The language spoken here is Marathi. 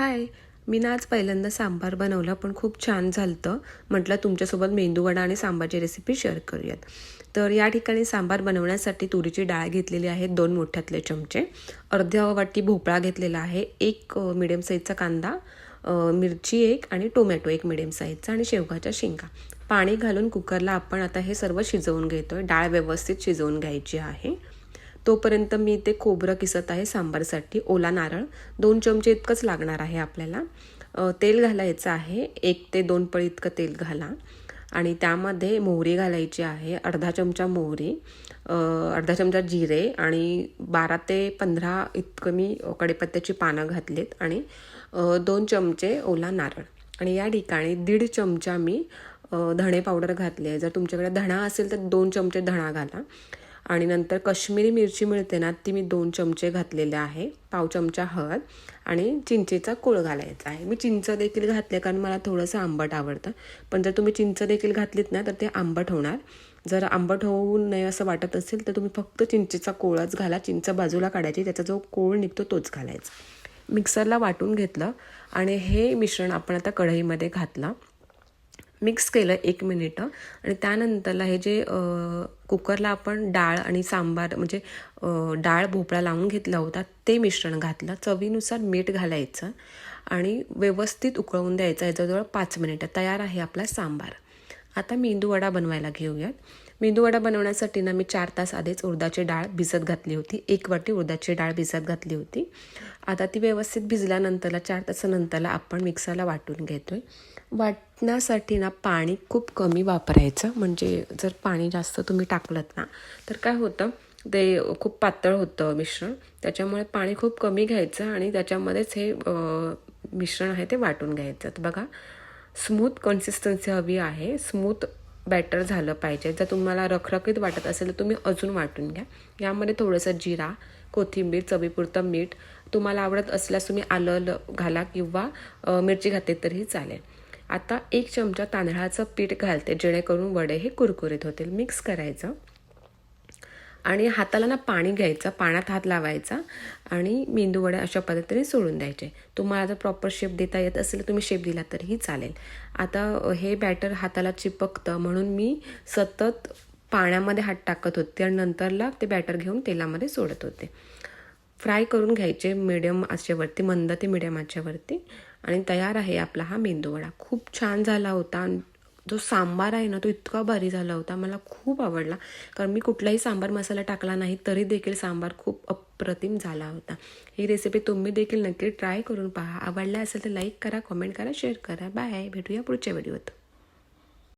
हाय मी ना आज पहिल्यांदा सांबार बनवला पण खूप छान झालं म्हटलं तुमच्यासोबत मेंदूवडा आणि सांबारची रेसिपी शेअर करूयात. तर या ठिकाणी सांबार बनवण्यासाठी तुरीची डाळ घेतलेली आहे दोन मोठ्यातले चमचे. अर्ध्या वाटी भोपळा घेतलेला आहे एक मिडियम साईजचा कांदा मिरची एक आणि टोमॅटो एक मिडियम साईजचा आणि शेवगाच्या शेंगा. पाणी घालून कुकरला आपण आता हे सर्व शिजवून घेतो आहे डाळ व्यवस्थित शिजवून घ्यायची आहे. तोपर्यंत मी ते खोबरं किसत आहे सांबारसाठी. ओला नारळ. दोन चमचे इतकंच लागणार आहे आपल्याला. तेल घालायचं आहे. एक ते दोन पळी इतकं तेल घाला. आणि त्यामध्ये मोहरी घालायची आहे. अर्धा चमचा मोहरी. अर्धा चमचा जिरे आणि बारा ते पंधरा इतकं मी कडेपत्त्याची पानं घातलीत. आणि दोन चमचे ओला नारळ. आणि या ठिकाणी दीड चमचा मी धणे पावडर घातली आहे. जर तुमच्याकडे धणा असेल तर दोन चमचे धणा घाला. आणि नंतर कश्मीरी मिरची मिळते ना ती मी दोन चमचे घातलेले आहे. पाव चमचा हळद आणि चिंचेचा कोळ घालायचा आहे. मी चिंच देखील घातले कारण मला थोडंसं आंबट आवडतं. पण जर तुम्ही चिंच देखील घातलीत ना तर ते आंबट होणार. जर आंबट होऊ नये असं वाटत असेल तर तुम्ही फक्त चिंचेचा कोळच घाला. चिंच बाजूला काढायची त्याचा जो कोळ निघतो तोच घालायचा. मिक्सरला वाटून घेतलं आणि हे मिश्रण आपण आता कढईमध्ये घातलं. मिक्स केलं एक मिनिटं. आणि त्यानंतरला हे जे कुकरला आपण डाळ आणि सांबार म्हणजे डाळ भोपळा लावून घेतला होता ते मिश्रण घातलं. चवीनुसार मीठ घालायचं आणि व्यवस्थित उकळवून द्यायचं. याच्याजवळ पाच मिनिटं. तयार आहे आपला सांबार. आता मेंदूवडा बनवायला घेऊयात. मेंदूवडा बनवण्यासाठी ना मी चार तास आधीच उडदाची डाळ भिजत घातली होती. एक वाटी उडदाची डाळ भिजत घातली होती. आता ती व्यवस्थित भिजल्यानंतरला चार तासानंतरला आपण मिक्सरला वाटून घेतो आहे वाटण्यासाठी ना पाणी खूप कमी वापरायचं. म्हणजे जर पाणी जास्त तुम्ही टाकलं ना तर काय होतं? ते खूप पातळ होतं मिश्रण. त्याच्यामुळे पाणी खूप कमी घ्यायचं आणि त्याच्यामध्येच हे मिश्रण आहे ते वाटून घ्यायचं. तर बघा स्मूथ कन्सिस्टन्सी हवी आहे. स्मूथ बॅटर झालं पाहिजे. जर तुम्हाला रखरखीत वाटत असेल तर तुम्ही अजून वाटून घ्या. यामध्ये थोडंसं जिरा कोथिंबीर चवीपुरतं मीठ तुम्हाला आवडत असल्यास तुम्ही आलं घाला किंवा मिरची घातली तरीही चालेल. आता एक चमचा तांदळाचं पीठ घालते जेणेकरून वडे हे कुरकुरीत होतील. मिक्स करायचं. आणि हाताला ना पाणी घ्यायचं पाण्यात हात लावायचा आणि मेंदू वडे अशा पद्धतीने सोडून द्यायचे. तुम्हाला जर प्रॉपर शेप देता येत असेल तर तुम्ही शेप दिला तरीही चालेल. आता हे बॅटर हाताला चिपकतं म्हणून मी सतत पाण्यामध्ये हात टाकत होते आणि नंतरला ते बॅटर घेऊन तेलामध्ये सोडत होते. फ्राय करून घ्यायचे मिडियम आचेवरती मंद ते मिडियम आचेवरती आणि तयार आहे आपला हा मेंदूवडा. खूप छान झाला होता आणि जो सांबार आहे ना तो इतका भारी झाला होता. मला खूप आवडला. कारण मी कुठलाही सांबार मसाला टाकला नाही तरी देखील सांबार खूप अप्रतिम झाला होता. ही रेसिपी तुम्ही देखील नक्की ट्राय करून पहा. आवडला असेल तर लाईक करा कमेंट करा शेअर करा. बाय भेटूया पुढच्या व्हिडिओत